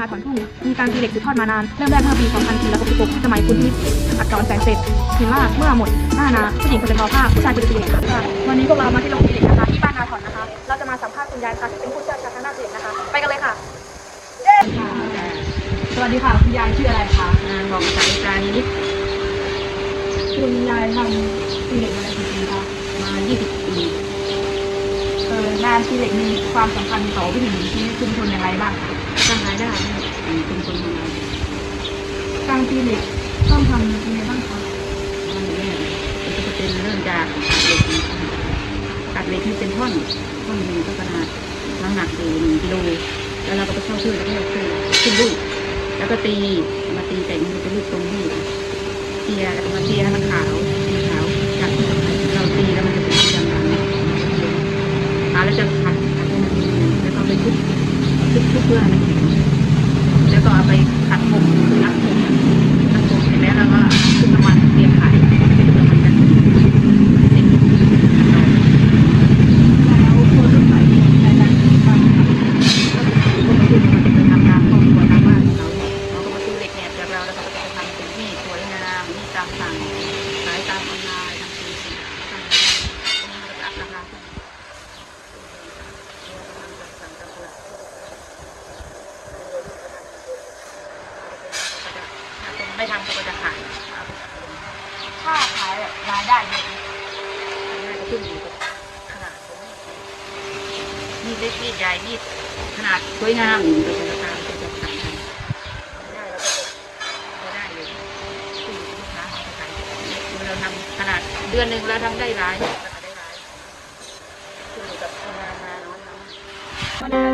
นาถอนทุ่งมีการตีเหล็กสืบทอดมานาน เริ่มแรกเมื่อปี 2466 สมัยคุณพิพิธอักษรแสงเสร็จเห็นว่าเมื่อหมดหน้านาผู้หญิงควรจะทอผ้าผู้ชายควรจะตีเหล็กค่ะวันนี้พวกเรามาที่โรงตีเหล็กนะคะที่บ้านนาถอนนะคะ เราจะมาสัมภาษณ์คุณยายค่ะที่เป็นผู้เชี่ยวชาญทางด้านตีเหล็กนะคะ ไปกันเลยค่ะ สวัสดีค่ะคุณยายชื่ออะไรคะงานบอกสายปลานิดคุณยายทำตีเหล็กมาได้กี่ปีคะมา 20 ปีเอองานตีเหล็กมีความสำคัญต่อวิถีชีวิตชุมชนอย่างไรบ้างคะ สร้างรายได้ ให้ชุมชนของเราการตีเหล็กต้องทำยังไงบ้างคะอันนี้มันก็จะเป็นเริ่มจากตัดเหล็กตัดเหล็กให้เป็นท่อนท่อนหนึ่งก็ขนาดน้ำหนักอยู่หนึ่งกิโลแล้วเราก็ไปเข้าชื่อแล้วก็เอาชื่อขึ้นรูปแล้วก็ตีมาตีแต่งมันเป็นรูปตรงที่เทียแล้วก็มาเทียให้มันขาวสีขาวจากที่เราตีแล้วมันจะเป็นสีดำๆขาวแล้วจะขัดขัดให้มันแล้วก็ไปทุบทุบทุบเพื่อให้มันแข็ง แล้วก็เอาไปขัดผมคือรักผมรักผมเสร็จแล้วเราก็ขึ้นน้ำมันเตรียมขายเป็นน้ำมันกันเด็กแล้วคนรุ่นใหม่ในการตีบ้า ไม่ทำก็จะขายถ้าขายรายได้เยอะน่าจะขึ้นอยู่กับขนาดของมีดเล็กมีดใหญ่มีดขนาดสวยงามอย่งกามก็จะขายได้แล้วก็จได้เลยขึ้นอยู่กับเราทำขนาดเดือนหนึ่งล้วทำได้ร้ายขึ้นอยู่กับคนงานมาน้อยน้อ